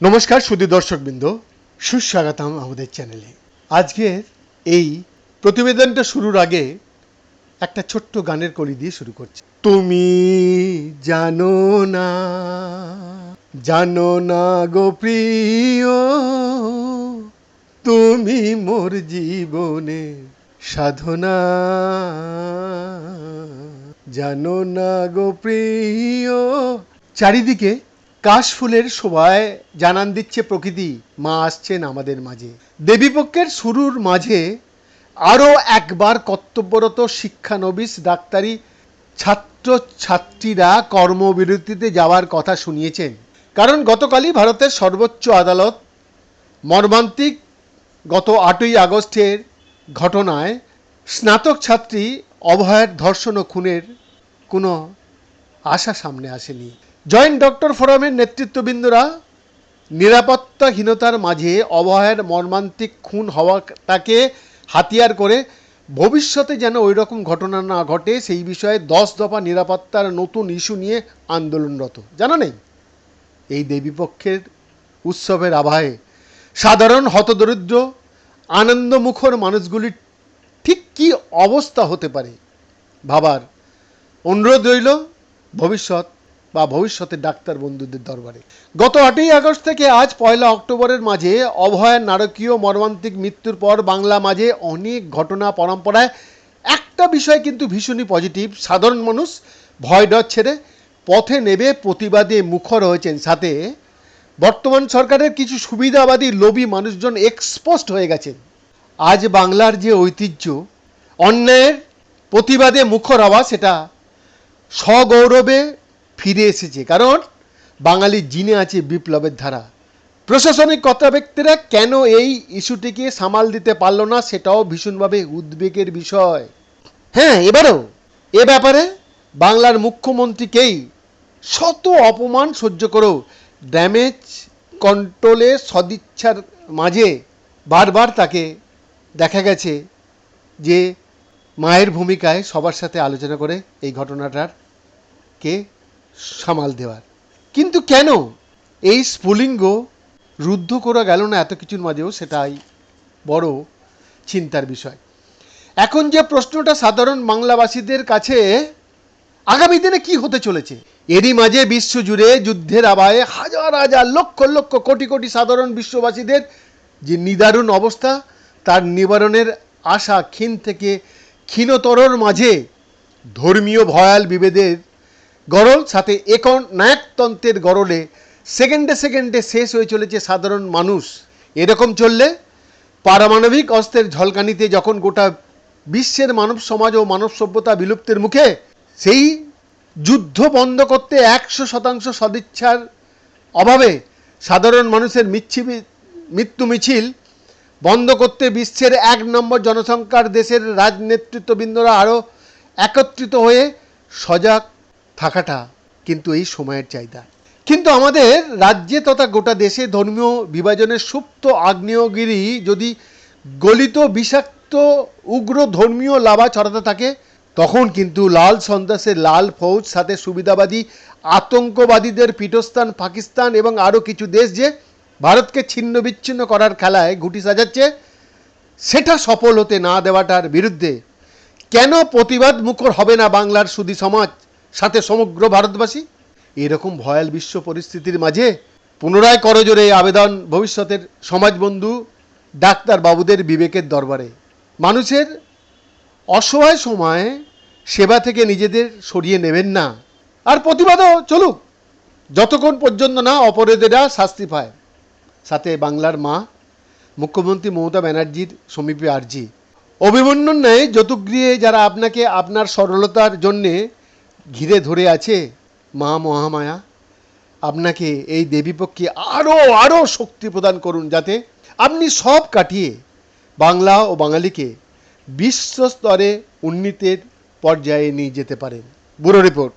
নমস্কার সুদী দর্শকবৃন্দ, সুস্বাগতম আমাদের চ্যানেলে। আজকের এই প্রতিবেদনটা শুরুর আগে একটা ছোট্ট গানের কলি দিয়ে শুরু করছি। তুমি জানো না জানো না গো প্রিয়, তুমি মোর জীবনে সাধনা। জানো না গো প্রিয়? চারিদিকে কাশফুলের শোভায় জানান দিচ্ছে প্রকৃতি, মা আসছেন আমাদের মাঝে। দেবীপক্ষের শুরুর মাঝে আরও একবার কর্তব্যরত শিক্ষানবিশ ডাক্তারি ছাত্র ছাত্রীরা কর্মবিরতিতে যাওয়ার কথা শুনিয়েছেন। কারণ গতকালই ভারতের সর্বোচ্চ আদালত মর্মান্তিক গত আটই আগস্টের ঘটনায় স্নাতক ছাত্রী অভয়ের ধর্ষণ ও খুনের কোনো আশা সামনে আসেনি। জয়েন্ট ডক্টর ফোরামের নেতৃত্ববৃন্দরা নিরাপত্তাহীনতার মাঝে অভয়ের মর্মান্তিক খুন হওয়াটাকে হাতিয়ার করে ভবিষ্যতে যেন ওই রকম ঘটনা না ঘটে, সেই বিষয়ে দশ দফা নিরাপত্তার নতুন ইস্যু নিয়ে আন্দোলনরত। জানা নেই? এই দেবীপক্ষের উৎসবের আবহে সাধারণ হতদরিদ্র, আনন্দমুখর মানুষগুলির ঠিক কী অবস্থা হতে পারে ভাবার অনুরোধ রইল ভবিষ্যৎ বা ভবিষ্যতের ডাক্তার বন্ধুদের দরবারে। গত আটই আগস্ট থেকে আজ পয়লা অক্টোবরের মাঝে অভয়ের নারকীয় মর্মান্তিক মৃত্যুর পর বাংলা মাঝে অনেক ঘটনা পরম্পরায় একটা বিষয় কিন্তু ভীষণই পজিটিভ। সাধারণ মানুষ ভয় ডর ছেড়ে পথে নেবে প্রতিবাদে মুখর হয়েছেন। সাথে বর্তমান সরকারের কিছু সুবিধাবাদী লোভী মানুষজন এক্সপোস্ট হয়ে গেছেন। আজ বাংলার যে ঐতিহ্য, অন্যায়ের প্রতিবাদে মুখর হওয়া সেটা সগৌরবে ফিরে এসেছে। কারণ বাঙালির জিনে আছে বিপ্লবের ধারা। প্রশাসনিক কথা ব্যক্তিরা কেন এই ইস্যুটিকে সামাল দিতে পারল না সেটাও ভীষণভাবে উদ্বেগের বিষয়। হ্যাঁ এবারও এ ব্যাপারে বাংলার মুখ্যমন্ত্রীকেই শত অপমান সহ্য করেও ড্যামেজ কন্ট্রোলে সদিচ্ছার মাঝে বারবার তাকে দেখা গেছে যে মায়ের ভূমিকায় সবার সাথে আলোচনা করে এই ঘটনাটার কে সামাল দেওয়ার। কিন্তু কেন এই স্ফুলিঙ্গ রুদ্ধ করা গেল না এত কিছুর মাঝেও সেটাই বড় চিন্তার বিষয়। এখন যে প্রশ্নটা সাধারণ বাংলাবাসীদের কাছে আগামী দিনে কি হতে চলেছে? এরই মাঝে বিশ্বজুড়ে যুদ্ধের আবায়ে হাজার হাজার লক্ষ লক্ষ কোটি কোটি সাধারণ বিশ্ববাসীদের যে নিদারুণ অবস্থা, তার নিবারণের আশা ক্ষীণ থেকে ক্ষীণতরর মাঝে ধর্মীয় ভয়াল বিভেদের গরল সাথে একন নায়কতন্ত্রের গরলে সেকেন্ডে সেকেন্ডে শেষ হয়ে চলেছে সাধারণ মানুষ। এরকম চললে পারমাণবিক অস্ত্রের ঝলকানিতে যখন গোটা বিশ্বের মানব সমাজ ও মানব সভ্যতা বিলুপ্তের মুখে, সেই যুদ্ধ বন্ধ করতে একশো শতাংশ সদিচ্ছার অভাবে সাধারণ মানুষের মিচ্ছি মৃত্যু মিছিল বন্ধ করতে বিশ্বের এক নম্বর জনসংখ্যার দেশের রাজনেতৃত্ববৃন্দরা আরও একত্রিত হয়ে সজাগ থাকাটা কিন্তু এই সময়ের চাহিদা। কিন্তু আমাদের রাজ্যে তথা গোটা দেশে ধর্মীয় বিভাজনের সুপ্ত আগ্নেয়গিরি যদি গলিত বিষাক্ত উগ্র ধর্মীয় লাভা ছড়াতে থাকে, তখন কিন্তু লাল সন্ত্রাসের লাল ফৌজ, সাথে সুবিধাবাদী আতঙ্কবাদীদের পীঠস্থান পাকিস্তান এবং আরও কিছু দেশ যে ভারতকে ছিন্ন বিচ্ছিন্ন করার খেলায় গুটি সাজাচ্ছে, সেটা সফল হতে না দেওয়াটার বিরুদ্ধে কেন প্রতিবাদ মুখর হবে না বাংলার সুদী সমাজ সাথে সমগ্র ভারতবাসী? এরকম ভয়াল বিশ্ব পরিস্থিতির মাঝে পুনরায় করজোরে আবেদন ভবিষ্যতের সমাজবন্ধু ডাক্তার বাবুদের বিবেকের দরবারে। মানুষের অসহায় সময়ে সেবা থেকে নিজেদের সরিয়ে নেবেন না। আর প্রতিবাদও চলুক, যতক্ষণ পর্যন্ত না অপরাধীরা শাস্তি পায়। সাথে বাংলার মা, মুখ্যমন্ত্রী মমতা ব্যানার্জির সমীপে আর্জি। অভিমন্যুর ন্যায় যতুগৃহে যারা আপনাকে আপনার সরলতার জন্যে ঘিরে ধরে আছে, মা মহামায়া। আপনাকে এই দেবীপক্ষে আরও আরও শক্তি প্রদান করুন যাতে আপনি সব কাটিয়ে বাংলা ও বাঙালিকে বিশ্বস্তরে উন্নীতের পর্যায়ে নিয়ে যেতে পারেন। Bureau report.